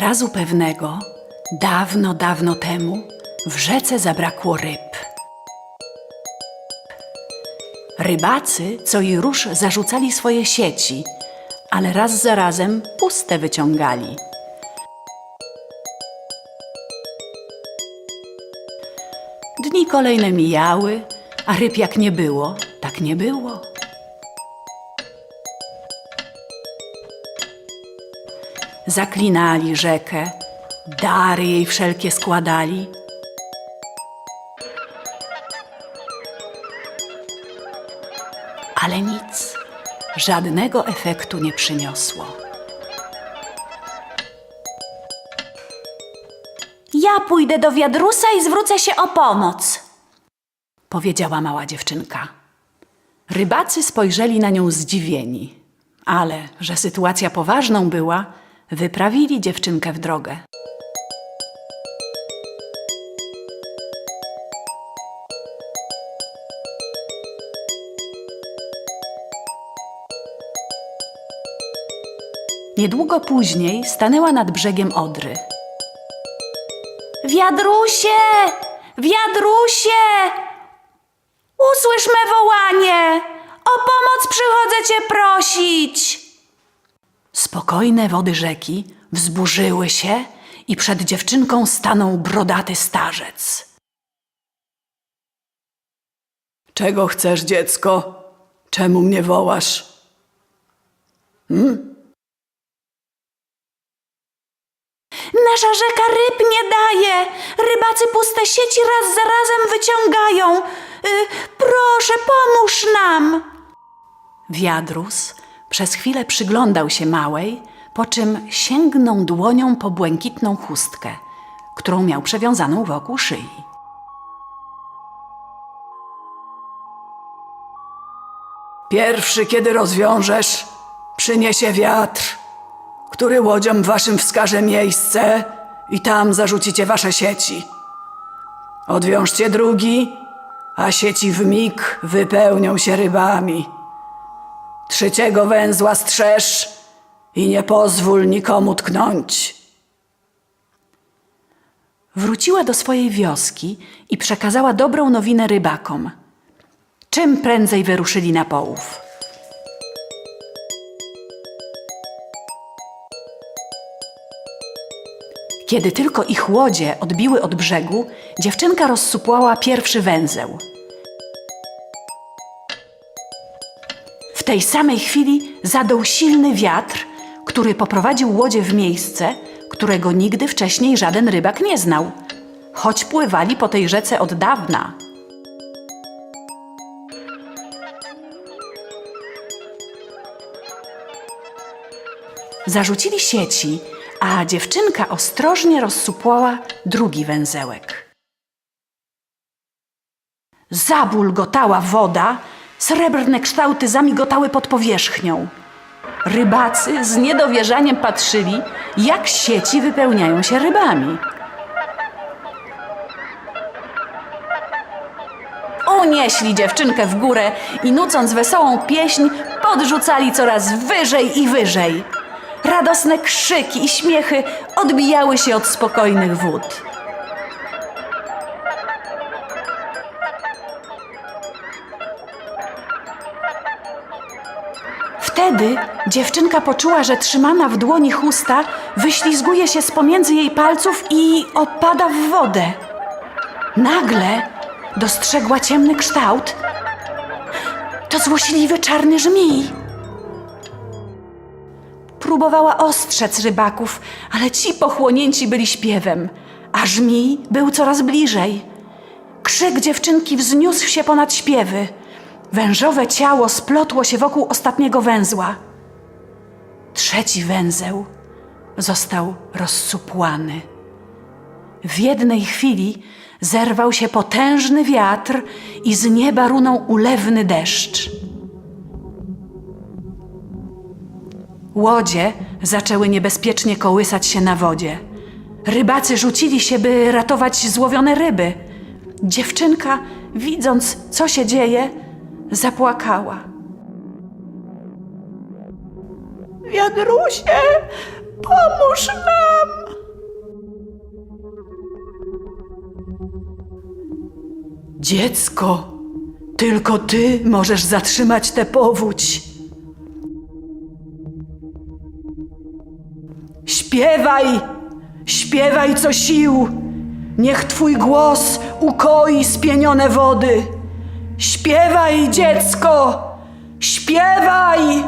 Razu pewnego, dawno, dawno temu, w rzece zabrakło ryb. Rybacy co i róż zarzucali swoje sieci, ale raz za razem puste wyciągali. Dni kolejne mijały, a ryb jak nie było, tak nie było. Zaklinali rzekę, dary jej wszelkie składali. Ale nic, żadnego efektu nie przyniosło. Ja pójdę do wiadrusa i zwrócę się o pomoc. powiedziała mała dziewczynka. Rybacy spojrzeli na nią zdziwieni, ale że sytuacja poważną była, wyprawili dziewczynkę w drogę. Niedługo później stanęła nad brzegiem Odry. Wiadrusie! Wiadrusie! Usłysz me wołanie! O pomoc przychodzę cię prosić! Spokojne wody rzeki wzburzyły się i przed dziewczynką stanął brodaty starzec. Czego chcesz, dziecko? Czemu mnie wołasz? Nasza rzeka ryb nie daje! Rybacy puste sieci raz za razem wyciągają! Y, proszę, pomóż nam! Wiadrus przez chwilę przyglądał się małej, po czym sięgnął dłonią po błękitną chustkę, którą miał przewiązaną wokół szyi. Pierwszy, kiedy rozwiążesz, przyniesie wiatr, który łodziom waszym wskaże miejsce i tam zarzucicie wasze sieci. Odwiążcie drugi, a sieci w mig wypełnią się rybami. Trzeciego węzła strzeż i nie pozwól nikomu tknąć. Wróciła do swojej wioski i przekazała dobrą nowinę rybakom. Czym prędzej wyruszyli na połów. Kiedy tylko ich łodzie odbiły od brzegu, dziewczynka rozsupłała pierwszy węzeł. Tej samej chwili zadął silny wiatr, który poprowadził łodzie w miejsce, którego nigdy wcześniej żaden rybak nie znał, choć pływali po tej rzece od dawna. Zarzucili sieci, a dziewczynka ostrożnie rozsupłała drugi węzełek. Zabulgotała woda, srebrne kształty zamigotały pod powierzchnią. Rybacy z niedowierzaniem patrzyli, jak sieci wypełniają się rybami. Unieśli dziewczynkę w górę i nucąc wesołą pieśń, podrzucali coraz wyżej i wyżej. Radosne krzyki i śmiechy odbijały się od spokojnych wód. Wtedy dziewczynka poczuła, że trzymana w dłoni chusta wyślizguje się z pomiędzy jej palców i opada w wodę. Nagle dostrzegła ciemny kształt. To złośliwy czarny żmij. Próbowała ostrzec rybaków, ale ci pochłonięci byli śpiewem, a żmij był coraz bliżej. Krzyk dziewczynki wzniósł się ponad śpiewy. Wężowe ciało splotło się wokół ostatniego węzła. Trzeci węzeł został rozsupłany. W jednej chwili zerwał się potężny wiatr i z nieba runął ulewny deszcz. Łodzie zaczęły niebezpiecznie kołysać się na wodzie. Rybacy rzucili się, by ratować złowione ryby. Dziewczynka, widząc, co się dzieje, Zapłakała. Wiadrusie, pomóż nam! Dziecko, tylko ty możesz zatrzymać tę powódź. Śpiewaj, śpiewaj co sił. Niech twój głos ukoi spienione wody. Śpiewaj, dziecko, śpiewaj!